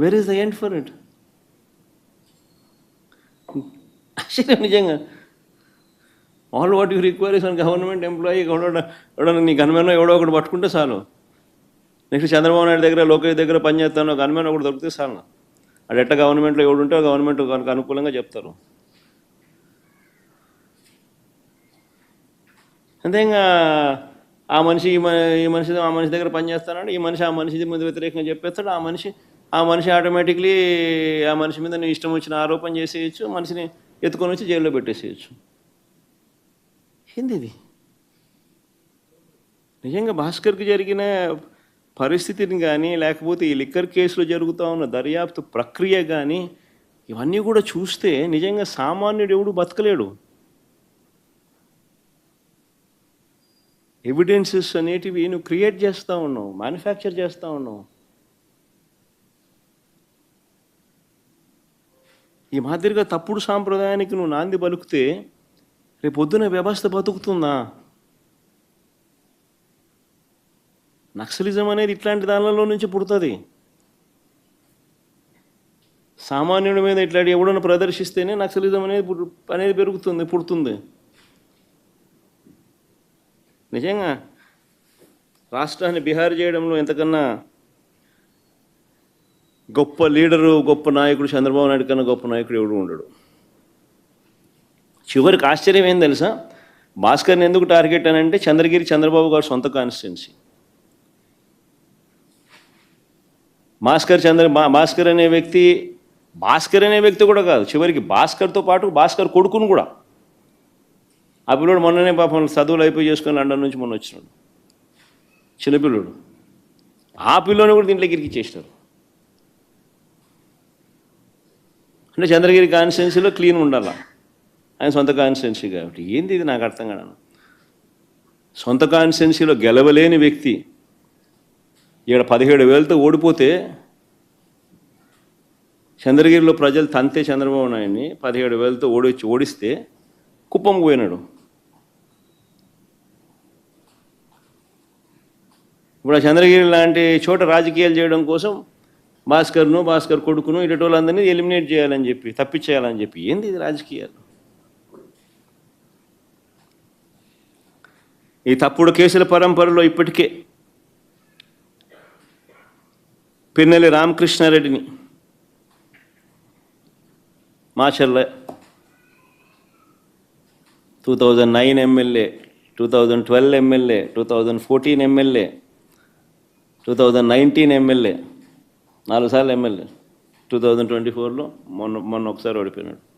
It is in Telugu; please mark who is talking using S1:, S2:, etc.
S1: Where is the end for it ఆశ్చర్యం నిజంగా. All what you require is government employee ఎవడో నీ గన్మెన్ ఎవడో ఒకటి పట్టుకుంటే చాలు. నెక్స్ట్ చంద్రబాబు నాయుడు దగ్గర లోకేష్ దగ్గర పనిచేస్తాను గన్మెన్ ఒకటి దొరికితే చాలు. అది ఎట్ట గవర్నమెంట్లో ఎవడు ఉంటే గవర్నమెంట్ కనుక అనుకూలంగా చెప్తారు. అంతే ఇంకా ఆ మనిషి ఈ మ- ఈ మనిషి ఆ మనిషి దగ్గర పనిచేస్తానంటే ఈ మనిషి ఆ మనిషి మీద వ్యతిరేకంగా చెప్పేస్తాడు ఆ మనిషి ఆ మనిషి ఆటోమేటిక్లీ ఆ మనిషి మీద నీ ఇష్టం వచ్చిన ఆరోపణ చేసేయచ్చు మనిషిని ఎత్తుకొని వచ్చి జైల్లో పెట్టేసేయచ్చు. ఏంది ఇది? నిజంగా భాస్కర్కి జరిగిన పరిస్థితిని కానీ లేకపోతే ఈ లిక్కర్ కేసులో జరుగుతూ ఉన్న దర్యాప్తు ప్రక్రియ కానీ ఇవన్నీ కూడా చూస్తే నిజంగా సామాన్యుడు ఎవడు బతకలేడు. ఎవిడెన్సెస్ అనేటివి నువ్వు క్రియేట్ చేస్తూ ఉన్నావు మ్యానుఫ్యాక్చర్ చేస్తూ ఉన్నావు. ఈ మాదిరిగా తప్పుడు సాంప్రదాయానికి నువ్వు నాంది పలుకుతే రేపొద్దున వ్యవస్థ బతుకుతుందా? నక్సలిజం అనేది ఇట్లాంటి దానిలో నుంచి పుడుతుంది. సామాన్యుడి మీద ఇట్లాంటి ఎవడన్నా ప్రదర్శిస్తేనే నక్సలిజం అనేది పుట్టు- అనేది పెరుగుతుంది పుడుతుంది. నిజంగా రాష్ట్రాన్ని బీహార్ చేయడంలో ఎంతకన్నా గొప్ప లీడరు గొప్ప నాయకుడు చంద్రబాబు నాయుడు కన్నా గొప్ప నాయకుడు ఎవడు ఉండడు. చివరికి ఆశ్చర్యం ఏం తెలుసా? భాస్కర్ని ఎందుకు టార్గెట్ అని అంటే చంద్రగిరి చంద్రబాబు గారు సొంత కాన్స్టిట్యున్సీ. భాస్కర్ చంద్ర భాస్కర్ అనే వ్యక్తి భాస్కర్ అనే వ్యక్తి కూడా కాదు చివరికి భాస్కర్తో పాటు భాస్కర్ కొడుకును కూడా. ఆ పిల్లోడు మొన్ననే పాపం చదువులు అయిపోయి చేసుకొని లండన్ నుంచి మొన్న వచ్చినాడు. చిన్నపిల్లోడు ఆ పిల్లోని కూడా దీంట్లో గిరికి చేసినారు అంటే చంద్రగిరి కాన్స్టిట్యున్సీలో క్లీన్ ఉండాలా. ఆయన సొంత కాన్స్టిట్యున్సీ కాబట్టి. ఏంది ఇది? నాకు అర్థం కాదు. సొంత కాన్స్టిట్యున్సీలో గెలవలేని వ్యక్తి ఇక్కడ పదిహేడు వేలతో ఓడిపోతే చంద్రగిరిలో ప్రజలు తంతే చంద్రబాబు నాయుడిని పదిహేడు వేలతో ఓడిచ్చి ఓడిస్తే కుప్పం పోయినాడు. ఇప్పుడు చంద్రగిరి లాంటి చోట రాజకీయాలు చేయడం కోసం భాస్కర్ను భాస్కర్ కొడుకును ఇటు వాళ్ళందరినీ ఎలిమినేట్ చేయాలని చెప్పి తప్పించేయాలని చెప్పి. ఏంది ఇది రాజకీయాలు? ఈ తప్పుడు కేసుల పరంపరలో ఇప్పటికే Pinnelli రామకృష్ణారెడ్డిని Macherla two thousand nine MLA two thousand twelve MLA two thousand fourteen MLA two thousand nineteen MLA నాలుగు సార్లు ఎమ్మెల్యే. టూ థౌజండ్ ట్వంటీ ఫోర్లో మొన్న మొన్న ఒకసారి ఓడిపోయినాడు.